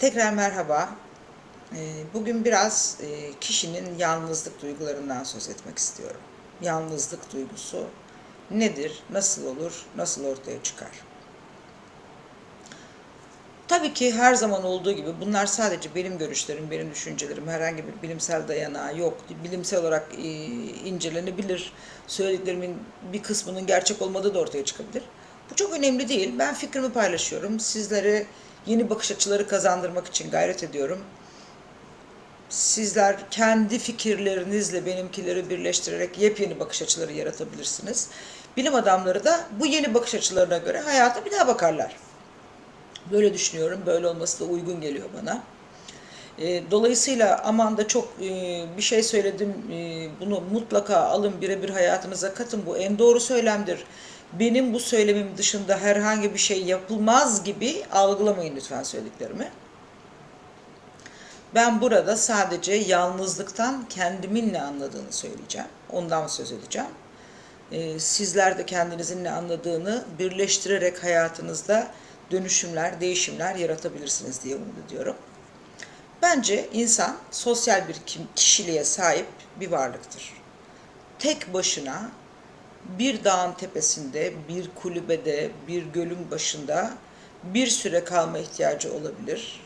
Tekrar merhaba. Ee, Bugün biraz e, kişinin yalnızlık duygularından söz etmek istiyorum. Yalnızlık duygusu nedir, nasıl olur, nasıl ortaya çıkar? Tabii ki her zaman olduğu gibi bunlar sadece benim görüşlerim, benim düşüncelerim, herhangi bir bilimsel dayanağı yok. Bilimsel olarak e, incelenebilir. Söylediklerimin bir kısmının gerçek olmadığı da ortaya çıkabilir. Bu çok önemli değil. Ben fikrimi paylaşıyorum. Sizlere yeni bakış açıları kazandırmak için gayret ediyorum. Sizler kendi fikirlerinizle benimkileri birleştirerek yepyeni bakış açıları yaratabilirsiniz. Bilim adamları da bu yeni bakış açılarına göre hayata bir daha bakarlar. Böyle düşünüyorum. Böyle olması da uygun geliyor bana. E, Dolayısıyla aman da çok e, bir şey söyledim, e, bunu mutlaka alın birebir hayatınıza katın. Bu en doğru söylemdir. Benim bu söylemim dışında herhangi bir şey yapılmaz gibi algılamayın lütfen söylediklerimi. Ben burada sadece yalnızlıktan kendimin ne anladığını söyleyeceğim. Ondan söz edeceğim. Ee, sizler de kendinizin ne anladığını birleştirerek hayatınızda dönüşümler, değişimler yaratabilirsiniz diye umut ediyorum. Bence insan sosyal bir kişiliğe sahip bir varlıktır. Tek başına bir dağın tepesinde, bir kulübede, bir gölün başında bir süre kalma ihtiyacı olabilir.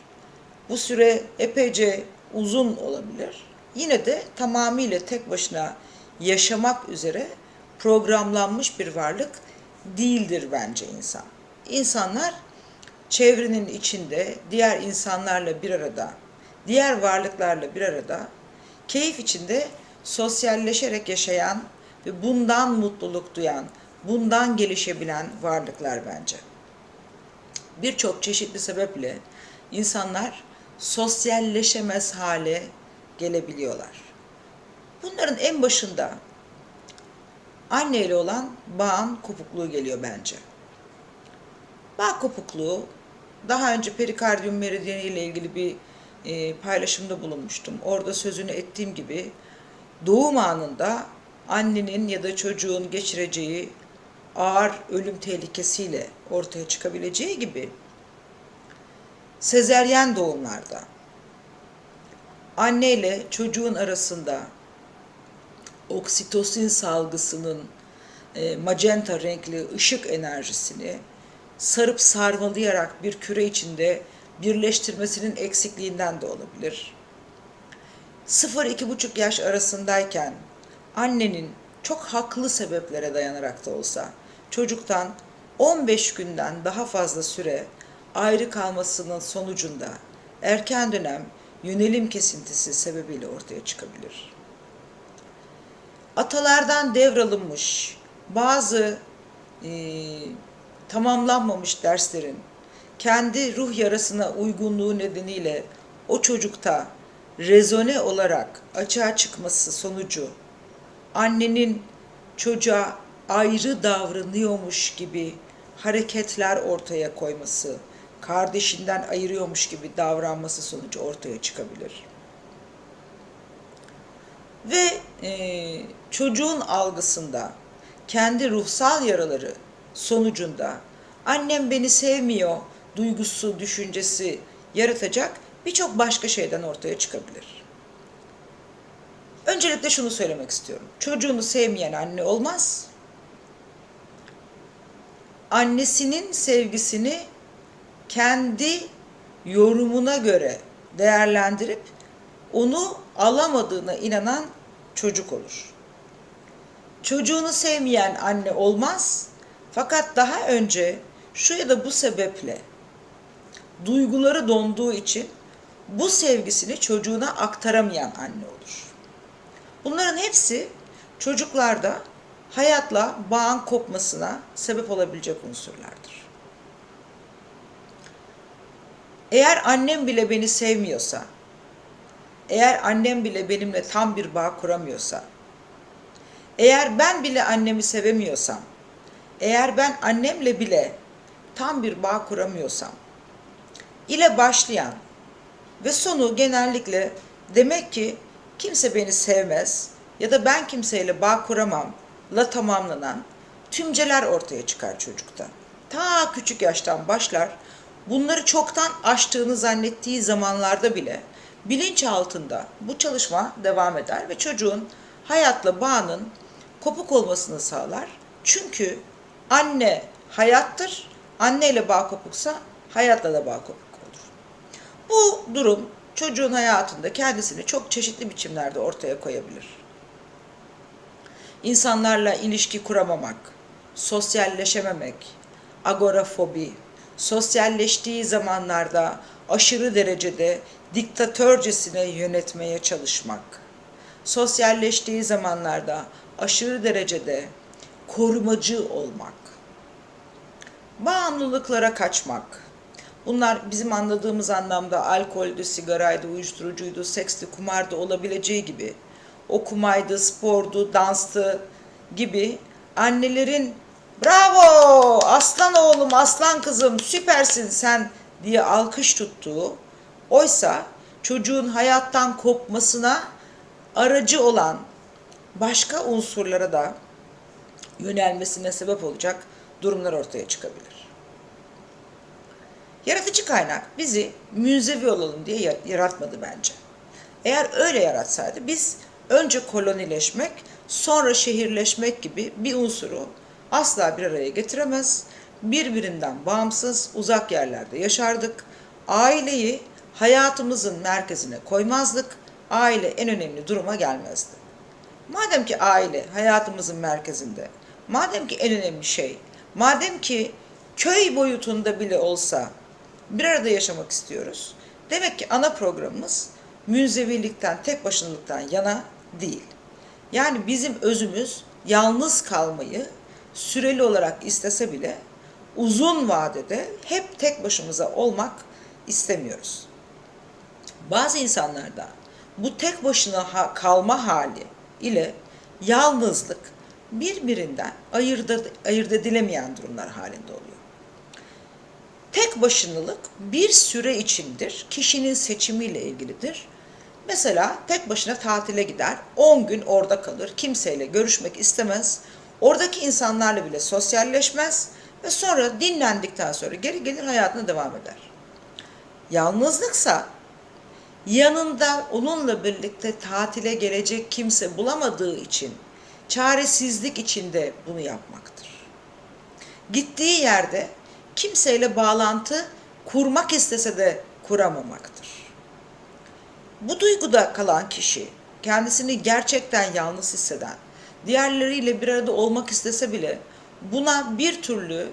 Bu süre epeyce uzun olabilir. Yine de tamamıyla tek başına yaşamak üzere programlanmış bir varlık değildir bence insan. İnsanlar çevrenin içinde diğer insanlarla bir arada, diğer varlıklarla bir arada keyif içinde sosyalleşerek yaşayan ve bundan mutluluk duyan, bundan gelişebilen varlıklar bence. Birçok çeşitli sebeple insanlar sosyalleşemez hale gelebiliyorlar. Bunların en başında anneyle olan bağın kopukluğu geliyor bence. Bağ kopukluğu daha önce perikardiyum meridyeni ile ilgili bir e, paylaşımda bulunmuştum. Orada sözünü ettiğim gibi doğum anında annenin ya da çocuğun geçireceği ağır ölüm tehlikesiyle ortaya çıkabileceği gibi sezeryen doğumlarda anne ile çocuğun arasında oksitosin salgısının e, magenta renkli ışık enerjisini sarıp sarmalayarak bir küre içinde birleştirmesinin eksikliğinden de olabilir. 0-2,5 yaş arasındayken annenin çok haklı sebeplere dayanarak da olsa çocuktan 15 günden daha fazla süre ayrı kalmasının sonucunda erken dönem yönelim kesintisi sebebiyle ortaya çıkabilir. Atalardan devralınmış bazı e, tamamlanmamış derslerin kendi ruh yarasına uygunluğu nedeniyle o çocukta rezone olarak açığa çıkması sonucu annenin çocuğa ayrı davranıyormuş gibi hareketler ortaya koyması, kardeşinden ayırıyormuş gibi davranması sonucu ortaya çıkabilir. Ve e, çocuğun algısında kendi ruhsal yaraları sonucunda annem beni sevmiyor duygusu, düşüncesi yaratacak birçok başka şeyden ortaya çıkabilir. Öncelikle şunu söylemek istiyorum. Çocuğunu sevmeyen anne olmaz. Annesinin sevgisini kendi yorumuna göre değerlendirip onu alamadığına inanan çocuk olur. Çocuğunu sevmeyen anne olmaz. Fakat daha önce şu ya da bu sebeple duyguları donduğu için bu sevgisini çocuğuna aktaramayan anne olur. Bunların hepsi çocuklarda hayatla bağın kopmasına sebep olabilecek unsurlardır. Eğer annem bile beni sevmiyorsa, eğer annem bile benimle tam bir bağ kuramıyorsa, eğer ben bile annemi sevemiyorsam, eğer ben annemle bile tam bir bağ kuramıyorsam, ile başlayan ve sonu genellikle demek ki kimse beni sevmez ya da ben kimseyle bağ kuramam la tamamlanan tümceler ortaya çıkar çocukta. Ta küçük yaştan başlar bunları çoktan aştığını zannettiği zamanlarda bile bilinç altında bu çalışma devam eder ve çocuğun hayatla bağının kopuk olmasını sağlar. Çünkü anne hayattır. Anne ile bağ kopuksa hayatla da bağ kopuk olur. Bu durum çocuğun hayatında kendisini çok çeşitli biçimlerde ortaya koyabilir. İnsanlarla ilişki kuramamak, sosyalleşememek, agorafobi, sosyalleştiği zamanlarda aşırı derecede diktatörcesine yönetmeye çalışmak, sosyalleştiği zamanlarda aşırı derecede korumacı olmak, bağımlılıklara kaçmak. Bunlar bizim anladığımız anlamda alkoldü, sigaraydı, uyuşturucuydu, seksti, kumardı olabileceği gibi. Okumaydı, spordu, danstı gibi annelerin bravo! Aslan oğlum, aslan kızım süpersin sen! diye alkış tuttuğu oysa çocuğun hayattan kopmasına aracı olan başka unsurlara da yönelmesine sebep olacak durumlar ortaya çıkabilir. Kaynak bizi münzevi olalım diye yaratmadı bence. Eğer öyle yaratsaydı biz önce kolonileşmek, sonra şehirleşmek gibi bir unsuru asla bir araya getiremez, birbirinden bağımsız uzak yerlerde yaşardık. Aileyi hayatımızın merkezine koymazdık. Aile en önemli duruma gelmezdi. Madem ki aile hayatımızın merkezinde, madem ki en önemli şey, madem ki köy boyutunda bile olsa bir arada yaşamak istiyoruz. Demek ki ana programımız münzevilikten, tek başınalıktan yana değil. Yani bizim özümüz yalnız kalmayı süreli olarak istese bile uzun vadede hep tek başımıza olmak istemiyoruz. Bazı insanlarda bu tek başına kalma hali ile yalnızlık birbirinden ayırt, ayırt edilemeyen durumlar halinde oluyor. Tek başınılık bir süre içindir, kişinin seçimiyle ilgilidir. Mesela tek başına tatile gider, 10 gün orada kalır, kimseyle görüşmek istemez, oradaki insanlarla bile sosyalleşmez ve sonra dinlendikten sonra geri gelir hayatına devam eder. Yalnızlıksa yanında onunla birlikte tatile gelecek kimse bulamadığı için çaresizlik içinde bunu yapmaktır. Gittiği yerde kimseyle bağlantı kurmak istese de kuramamaktır. Bu duyguda kalan kişi kendisini gerçekten yalnız hisseden, diğerleriyle bir arada olmak istese bile buna bir türlü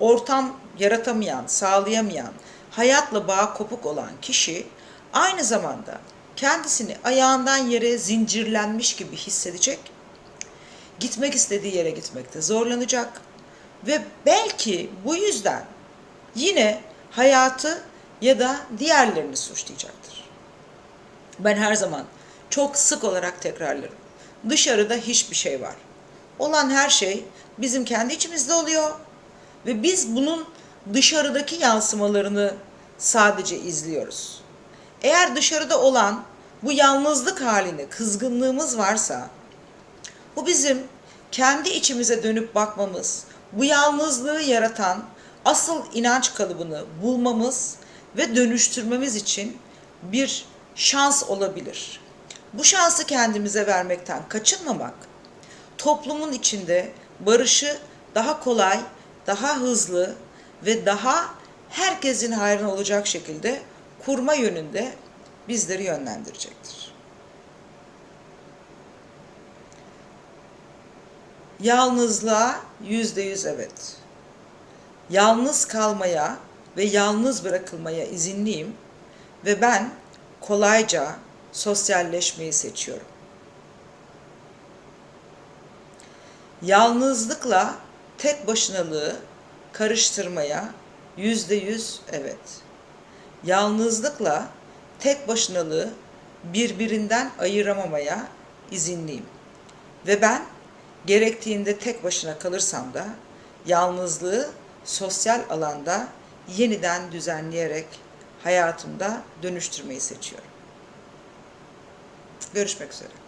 ortam yaratamayan, sağlayamayan, hayatla bağ kopuk olan kişi aynı zamanda kendisini ayağından yere zincirlenmiş gibi hissedecek. Gitmek istediği yere gitmekte zorlanacak ve belki bu yüzden yine hayatı ya da diğerlerini suçlayacaktır. Ben her zaman çok sık olarak tekrarlarım. Dışarıda hiçbir şey var. Olan her şey bizim kendi içimizde oluyor ve biz bunun dışarıdaki yansımalarını sadece izliyoruz. Eğer dışarıda olan bu yalnızlık halini, kızgınlığımız varsa bu bizim kendi içimize dönüp bakmamız, bu yalnızlığı yaratan asıl inanç kalıbını bulmamız ve dönüştürmemiz için bir şans olabilir. Bu şansı kendimize vermekten kaçınmamak, toplumun içinde barışı daha kolay, daha hızlı ve daha herkesin hayrına olacak şekilde kurma yönünde bizleri yönlendirecektir. Yalnızlığa yüzde yüz evet. Yalnız kalmaya ve yalnız bırakılmaya izinliyim ve ben kolayca sosyalleşmeyi seçiyorum. Yalnızlıkla tek başınalığı karıştırmaya yüzde yüz evet. Yalnızlıkla tek başınalığı birbirinden ayıramamaya izinliyim. Ve ben gerektiğinde tek başına kalırsam da yalnızlığı sosyal alanda yeniden düzenleyerek hayatımda dönüştürmeyi seçiyorum. Görüşmek üzere.